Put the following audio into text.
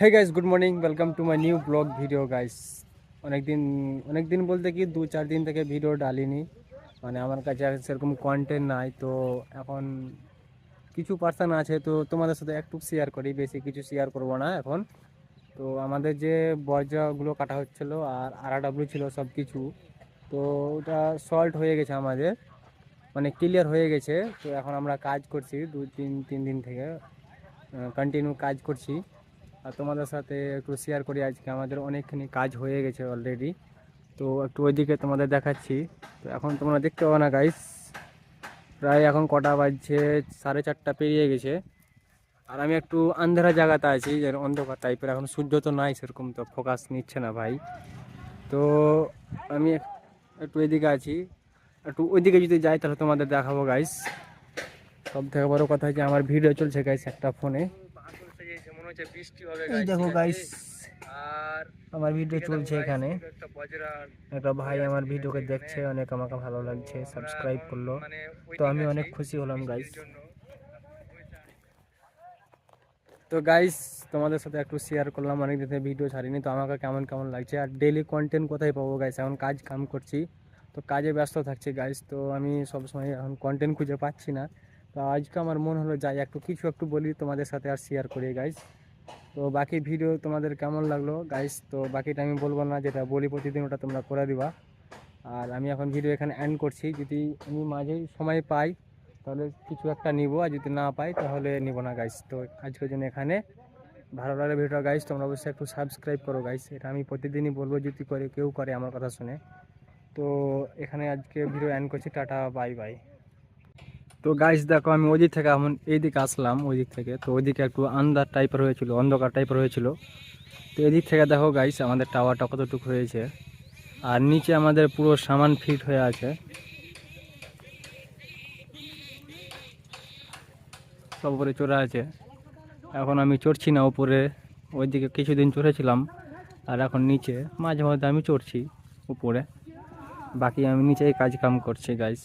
Hey guys good morning welcome to my new blog video guys অনেকদিন অনেক দিন বলতে কি, দু চার দিন থেকে ভিডিও ডালিনি মানে আমার কাছে সেরকম কন্টেন্ট নাই, তো এখন কিছু পার্সন আছে, তো তোমাদের সাথে একটু শেয়ার করি, বেশি কিছু শেয়ার করব না এখন। তো আমাদের যে বর্জাগুলো কাটা হচ্ছিল আর আরআডাব্লিউ ছিল সব কিছু তো ওটা সল্ট হয়ে গেছে আমাদের। মানে ক্লিয়ার হয়ে গেছে, তো এখন আমরা কাজ করছি, দু তিন তিন দিন থেকে কন্টিনিউ কাজ করছি। আর তোমাদের সাথে একটু শেয়ার করি আজকে। আমাদের অনেকখানি কাজ হয়ে গেছে অলরেডি তো একটু ওইদিকে তোমাদের দেখাচ্ছি। তো এখন তোমরা দেখতে পাবো না গাইস প্রায় এখন কটা বাজছে, সাড়ে চারটা পেরিয়ে গেছে। আর আমি একটু আন্ধারা জায়গাতে আছি যে অন্ধকার টাইপের এখন সূর্য তো নাই সেরকম, তো ফোকাস নিচ্ছে না ভাই। তো আমি একটু এদিকে আছি। একটু ওইদিকে যদি যাই, তাহলে তোমাদের দেখাবো গাইস সব থেকে বড়ো কথা যে আমার ভিডিও চলছে গাইস একটা ফোনে এই দেখো গাইস আর আমার ভিডিও চলছে এখানে। একটা ভাই আমার ভিডিওকে দেখছে অনেক আমাকে ভালো লাগছে সাবস্ক্রাইব করল। তো আমি অনেক খুশি হলাম গাইস তো গাইস তোমাদের সাথে একটু শেয়ার করলাম অনেক দিন থেকে ভিডিও ছাড়িনি তো আমাকে কেমন কেমন লাগছে? আর ডেলি কন্টেন্ট কোথায় পাবো গাইস এখন কাজ কাম করছি তো কাজে ব্যস্ত থাকছি গাইস তো আমি সবসময় এখন কন্টেন্ট খুঁজে পাচ্ছি না। তো আজকে আমার মন হলো যাই, একটু কিছু একটু বলি, তোমাদের সাথে আর শেয়ার করি গাইস তো বাকি ভিডিও তোমাদের কেমন লাগল গাইস তো বাকিটা আমি বলব না, যেটা বলি প্রতিদিন ওটা তোমরা করে দিবা। আর আমি এখন ভিডিও এখানে এন্ড করছি। যদি আমি মাঝেই সময় পাই, তাহলে কিছু একটা নিব, আর যদি না পাই, তাহলে নিব না গাইস তো আজকের জন্য এখানে। ভালো লাগলে ভিডিও গাইস তোমরা অবশ্যই একটু সাবস্ক্রাইব করো গাইস এটা আমি প্রতিদিনই বলব, যদি করে, কেউ করে আমার কথা শুনে। তো এখানে আজকে ভিডিও এন্ড করছি। টাটা বাই বাই তো গাইস দেখো আমি ওই থেকে এখন এই দিকে আসলাম ওই দিক থেকে। তো ওইদিকে একটু আন্ধার টাইপের হয়েছিল, অন্ধকার টাইপের হয়েছিল। তো এদিক থেকে দেখো গাইস আমাদের টাওয়ারটা কতটুকু হয়েছে। আর নিচে আমাদের পুরো সামান ফিট হয়ে আছে। সব উপরে চড়ে আছে। এখন আমি চড়ছি না উপরে, ওইদিকে কিছুদিন চড়েছিলাম। আর এখন নিচে, মাঝে মধ্যে আমি চড়ছি উপরে। বাকি আমি নিচেই কাজ কাম করছি গাইস